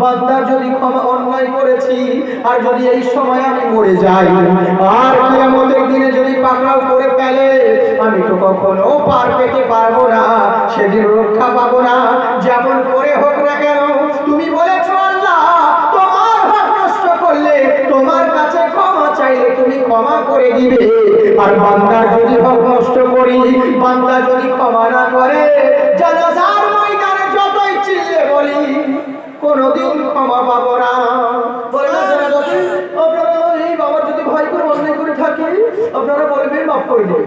বান্দা যদি ক্ষমা অন্যায় করেছি, আর যদি এই সময় আমি মরে যাই, আর কিয়ামতের দিনে যদি পাকড়াও করে ফেলে, আমি তো কখনো পার পেতে পারব না, সেদিন রক্ষা পাবো না। যেমন করে হোক না কেন, তুমি বলেছ, আল্লাহ, তোমার হক নষ্ট করলে তোমার কাছে ক্ষমা চাইলে তুমি ক্ষমা করে দিবে। আর বান্দার যদি হক নষ্ট করি, বান্দা যদি ক্ষমা না করে, জানাজার ময়দানে যতই চিল্লে বলি কোনোদিন ক্ষমা পাবো না। আপনারা এই বাবার যদি ভয় করে অন্যায় করে থাকে, আপনারা বলবেন, মাফ করে দেবে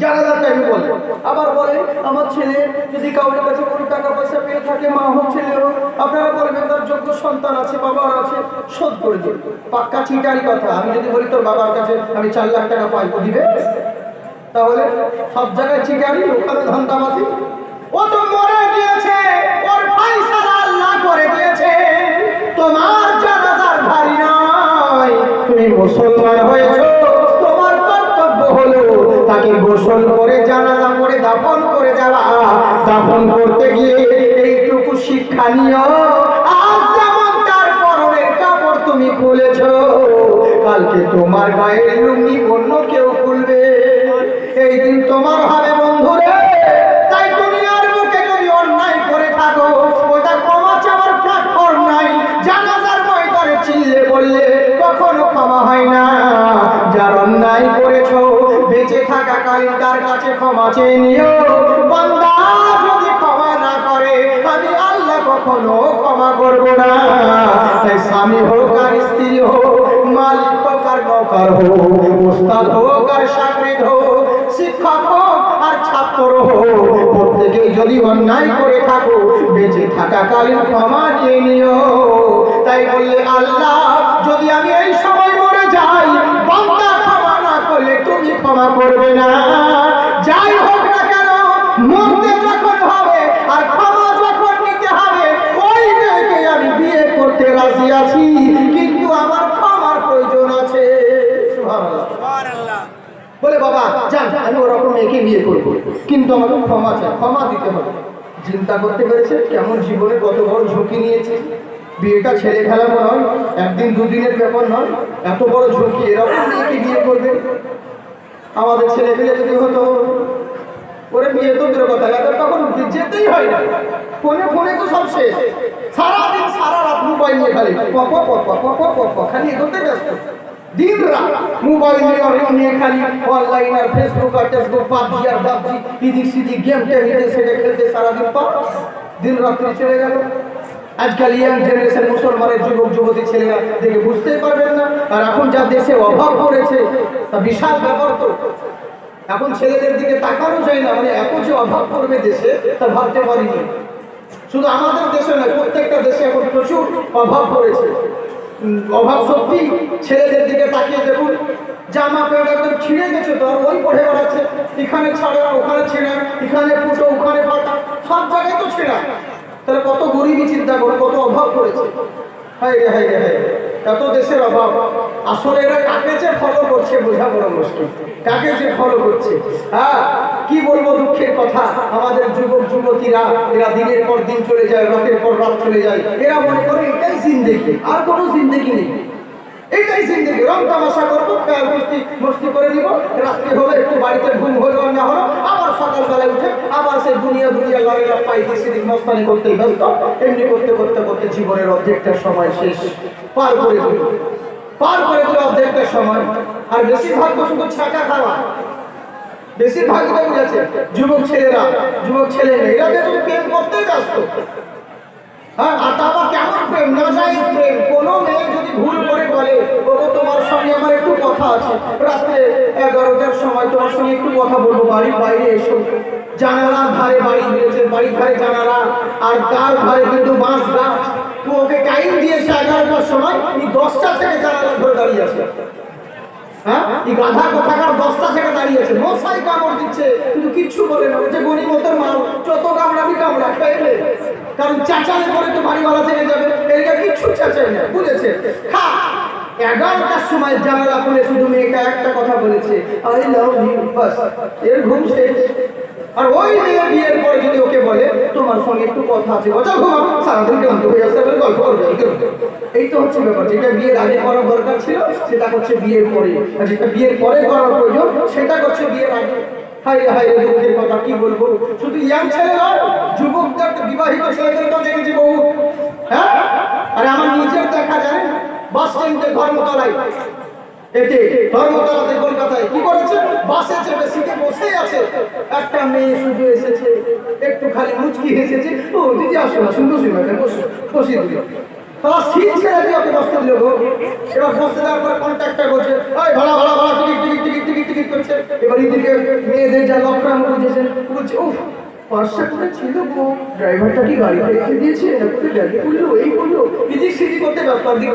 জানাজার টাইমে আবার বলে, আমার ছেলে যদি কাউরের কাছে কোনো টাকা পয়সা পেয়ে থাকে, মা হোক, ছেলে আপনারা বলবেন, তার যোগ্য সন্তান আছে, বাবার আছে, শোধ করে দিন। পাক্কা চিটারি কথা। আমি যদি বলি, তোর বাবার কাছে আমি চার লাখ টাকা পাই দিবে? তাহলে সব জায়গায় চিটারি, ওখানে ধান্দাবাজি। ও তো মরে গিয়েছে! করে দিয়েছে। তোমার জানাজার ভারী নয়। তুমি মুসলমান হয়েছো, তোমার কর্তব্য হলো তাকে গোসল করে, জানাজা করে, দাফন করে দেওয়া। দাফন করতে গিয়ে এইটুকু শিক্ষা নিও। আজ যেমন তার পরনের কাপড় তুমি খুলেছো, কালকে তোমার গায়ের লুঙ্গি অন্য কেউ খুলবে। এই দিন তোমার হবে বন্ধুরে ক্ষমা বান্দা যদি ক্ষমা না করে, আমি আল্লাহ কখনো ক্ষমা করব না। তাই স্বামী হোক আর স্ত্রী হোক, মালিক হোক আর নৌকার হোক, উস্তাদ হোক আর সাকরিদ হোক, শিক্ষক হোক আর ছাত্র হোক, প্রত্যেকেই যদি অন্যায় করে থাকো, বেঁচে থাকাকালীন ক্ষমা নিয়ে নিও। তাই বললে, আল্লাহ, যদি আমি এই সময় মরে যাই, বান্দা ক্ষমা না করলে তুমি ক্ষমা করবে না। মরতে যখন হবে আর ক্ষমা যখন নিতে হবে ওই মেয়েকে আমি বিয়ে করতে রাজি আছি কিন্তু আমার ক্ষমার প্রয়োজন আছে। বলে বাবা যান আমি ওরকম মেয়েকে বিয়ে করব। কিন্তু আমাকে ক্ষমা চাই ক্ষমা দিতে হবে। চিন্তা করতে পেরেছে কেমন জীবনে কত বড় ঝুঁকি নিয়েছে। বিয়েটা ছেলে খেলা নয় একদিন দুদিনের ব্যাপার নয় এত বড় ঝুঁকি এরকম মেয়েকে বিয়ে করবে। আমাদের ছেলে পেলে যদি হতো ওরে বিয়ে তো দূরের কথা এখন তখন যেতেই হয় না। ফোনে ফোনে তো সব শেষ। সারাদিন সারা রাত মোবাইল নিয়ে খালি পপ পপ পপ পপ খালি এগোতে ব্যস্ত। দিন রাত মোবাইল নিয়ে অনেক নিয়ে খালি অনলাইন আর ফেসবুক আর টেসবুক পাবজি আর পাবজি, ইদিক সিদিক গেম টেম সেটা খেলতে সারাদিন পর দিন রাত্রি চলে গেল। আজকাল ইয়াং জেনারেশন মুসলমানের যুবক, যুবতী ছেলেরা দেখে বুঝতেই পারবেন না। আর এখন যা দেশে অভাব পড়েছে, তা বিশাল ব্যাপার তো। এখন ছেলেদের দিকে তাকানো যায় না মানে এত যে অভাব করবে দেশে তা ভাবতে পারিনি শুধু আমাদের দেশে নয়, প্রত্যেকটা দেশে এখন প্রচুর অভাব পড়েছে। অভাব সত্যি ছেলেদের দিকে তাকিয়ে দেখুন, জামা প্যান্ট একদম ছিঁড়ে গেছে তো আর ওই পড়ে বেড়াচ্ছে। এখানে ছাড়া, ওখানে ছেঁড়া, এখানে ফুটো, ওখানে পাতা, সব জায়গায় তো ছেঁড়া। তাহলে কত গরিবই চিন্তা করে কত অভাব পড়েছে। হাই রে হাই রে হাই রে। এত দেশের অভাব। আসলে এরা কাকে যে ফলো করছে বোঝা বড় মুশকিল। কাকে যে ফলো করছে? হ্যাঁ কি বলব দুঃখের কথা? আমাদের যুবক, যুবতীরা, এরা দিনের পর দিন চলে যায়, রাতের পর রাত চলে যায়। এরা মনে করে এটাই জিন্দেগি। আর কোনো জিন্দেগি নেই। এটাই জিন্দেগি। রং তামাশা করব খেয়াল মস্তি মস্তি করে দিব রাত্রে হলে, একটু বাড়িতে ঘুম হলো না হলো। আবার সকালবেলায় উঠে আবার সেই দুনিয়া দুনিয়া লড়াইয়া পাই সেদিন মস্তানি করতে ব্যস্ত। এমনি করতে করতে করতে জীবনের অর্ধেকটা সময় শেষ। পার করে দিল। পার করে দিল অর্ধেকটা সময়। আর বেশিরভাগ তো শুধু ছাকা খাওয়া। বেশিরভাগ যুবক ছেলেরা, যুবক ছেলে মেয়েরা দেখুন প্রেম করতে ব্যস্ত। হ্যাঁ আর তারপর কেমন প্রেম? না যায় প্রেম। কোনো মেয়ে যদি ভুল করে তোমার সঙ্গে আমার একটু কথা আছে। রাত্রে এগারোটার সময় তোমার সঙ্গে একটু কথা বলব, বাড়ির বাইরে এসো। জানালার ধারে বাড়ি দিয়েছে, বাড়ির ধারে জানালা। আর তার ধারে কিন্তু বাঁশ ওকে টাইম দিয়েছে এগারোটার সময়। দশটা থেকে জানালা ধরে দাঁড়িয়ে আছে। হ্যাঁ? এই গাধা কোথাকার থেকে দাঁড়িয়েছে মশাই কামড় দিচ্ছে। কিন্তু কিচ্ছু বলে না। যে গরিবতের মাল, যত কামড়াবি কামড়া, খেয়ে কারণ চাচালে পরে তো বাড়িওয়ালা থেকে যাবে। এদিকে কিচ্ছু চাচাই না, বুঝেছে? এগারোটার সময় জানালা খুলে শুধু মেয়েটা একটা কথা বলেছে আই লাভ এর ঘুম শেষ। আর ওই মেয়ে বিয়ের পরে যদি ওকে বলে, তোমার সঙ্গে একটু কথা আছে কথা ঘুমাও সারাদিন ক্লান্ত হয়ে আসতে হবে গল্প করবে। এই তো হচ্ছে ব্যাপার, যেটা বিয়ের আগে করার দরকার ছিল, সেটা করছে বিয়ের পরে। আর যেটা বিয়ের পরে করার প্রয়োজন, সেটা করছে বিয়ের আগে। হাই হাই দুঃখের কথা কি বলব? শুধু ইয়াং ছেলে নয়, যুবকদের বিবাহিত ছেলেদেরকেও দেখেছি বহু। হ্যাঁ? আরে আমার নিজের দেখা যায় বাস স্ট্যান্ডে ধর্মতলায় এতে ধর্মতলাতে কলকাতায় কি করেছে? বাসে চেপে সিটে বসে আছে। একটা মেয়ে শুধু এসেছে, একটু খালি মুচকি হেসেছে। ও, দিদি আসো না সুন্দর সুন্দর বসো বসিয়ে দিল বলছে ওই ভাড়া ভাড়া ভাড়া, টিকিট করছে। এবার মেয়েদের কোথায় ছিল গো? ড্রাইভারটা এই করতে দিকে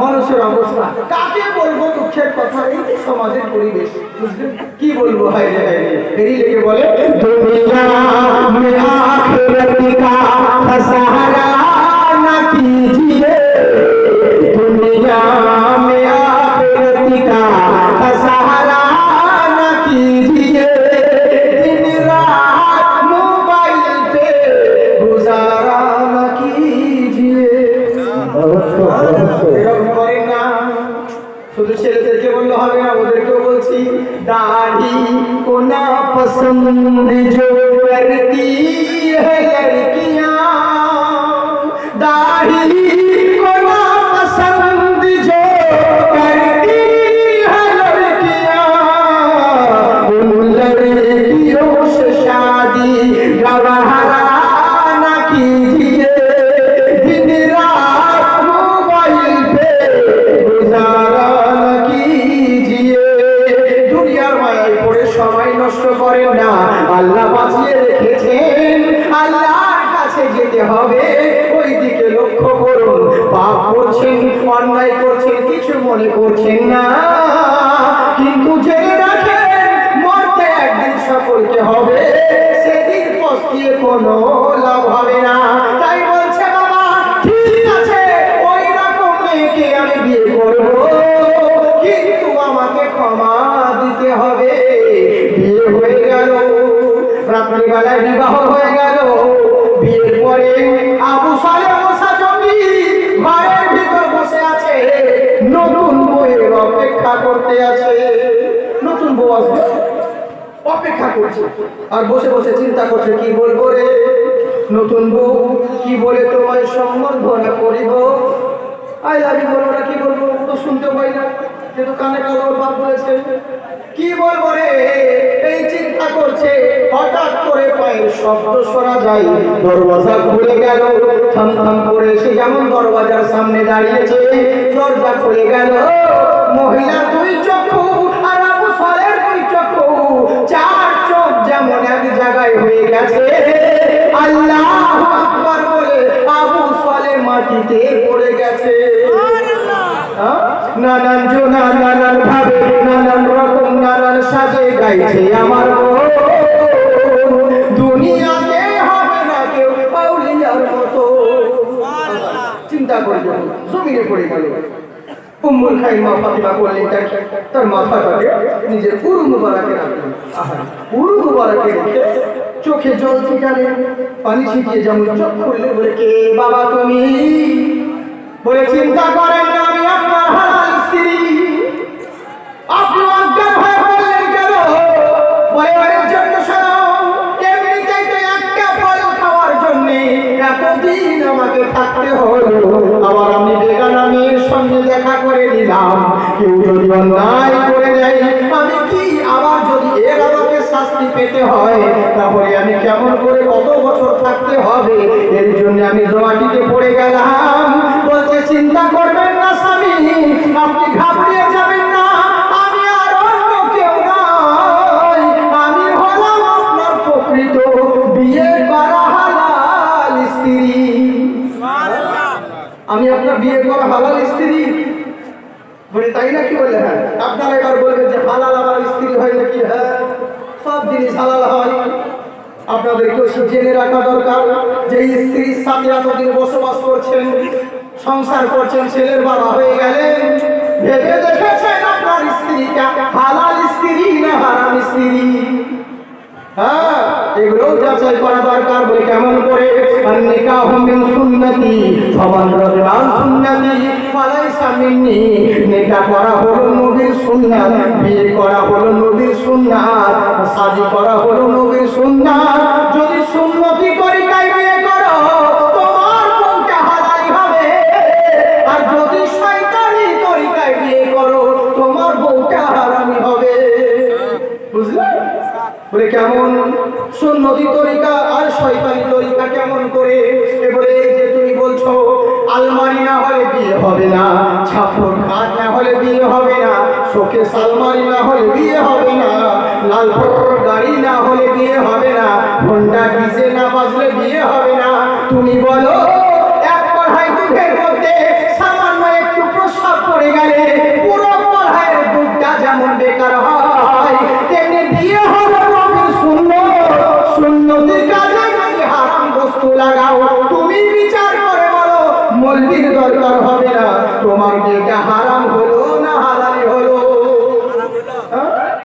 মানুষের অবস্থা কাকে বলবো দুঃখের কথা এই যে সমাজের পরিবেশ বুঝলেন কি বলবো হাই রে হাই রে এরই লেগে বলে दुनिया में आखिरत का सहारा न कीजिए पसंद जो करती है लड़कियाँ दाढ़ी অপেক্ষা আছে, নতুন বউ আসবে অপেক্ষা করছে। আর বসে বসে চিন্তা করছে, কি বলব রে? নতুন বউ, কি বলে তোমায় সম্বর্ধনা করিব? আই বলব না, কি বলব? তো শুনতে পাই না। কিন্তু কানে কালো বলেছে। কি বলব রে? এই চিন্তা করছে। হঠাৎ করে পায়ের শব্দ শোনা যায়। দরওয়াজা খুলে গেল। থাম থাম করে সে যেমন দরওয়াজার সামনে দাঁড়িয়েছে, দরজা খুলে গেল। মহিলার দুই চক্ষু আর আবু সালের দুই চক্ষু। চার চোখ যেমন এক জায়গায় হয়ে গেছে। আল্লাহ আকবার বলে আবু সালে মাটিতে পড়ে গেছে। হ্যাঁ? নানান জোনা নানান ভাবে নানান রকম নানান সাজে গাইছে আমার দুনিয়াতে হবে না কেউ আউলিয়ার মতো। চিন্তা করে জমিনে পড়ে গেল। উম্মুল খাইমা ফাতিমা করলেন তার মাথাটাকে নিজের পুরু মুবারাকে পুরু মুবারাকে রেখে চোখে জল ছিটালেন, পানি ছিটিয়ে যেমন চোখ খুললে বলে, কে বাবা তুমি? বলে, চিন্তা করেন আমি আপনার হালাল স্ত্রী। কেন? পরিবারের জন্য একটা খাওয়ার জন্য এতদিন আমাকে থাকতে হলো। আবার আমি কেউ যদি অন্যায় করে দেয় আমি কি আবার যদি এর আমাকে শাস্তি পেতে হয়, তাহলে আমি কেমন করে কত বছর থাকতে হবে? এর জন্য আমি জমাটিতে পড়ে গেলাম। আপনাদেরকেও জেনে রাখা দরকার যে স্ত্রীর সাথে এতদিন বসবাস করছেন, সংসার করছেন, ছেলের বাবা হয়ে গেলেন। ভেবে দেখেছেন আপনার স্ত্রীটা হালাল স্ত্রী না হারাম স্ত্রী? হ্যাঁ। এগুলো যাচাই করা দরকার বলে কেমন করে? নিকাহ মিন সুন্নতি, সমান রাজমান সুন্নতি, ফালাইসা মিন্নি নিকাহ করা হলো নবীর সুন্নাত, বিয়ে করা হলো নবীর সুন্নাত, সাজি করা হলো নবীর সুন্নতি। কেমন? সুন্নতি তরিকা আর শয়তানি তরিকা কেমন করে? এবারে এই যে তুমি বলছো, আলমারি না হলে বিয়ে হবে না ছাপড় খাট না হলে বিয়ে হবে না শোকে সালমারি না হলে বিয়ে হবে না, লাল গাড়ি না হলে বিয়ে হবে না, ঘণ্টা ডিজে না বাজলে বিয়ে হবে না। তুমি বলো, এক কড়াই দুধের মধ্যে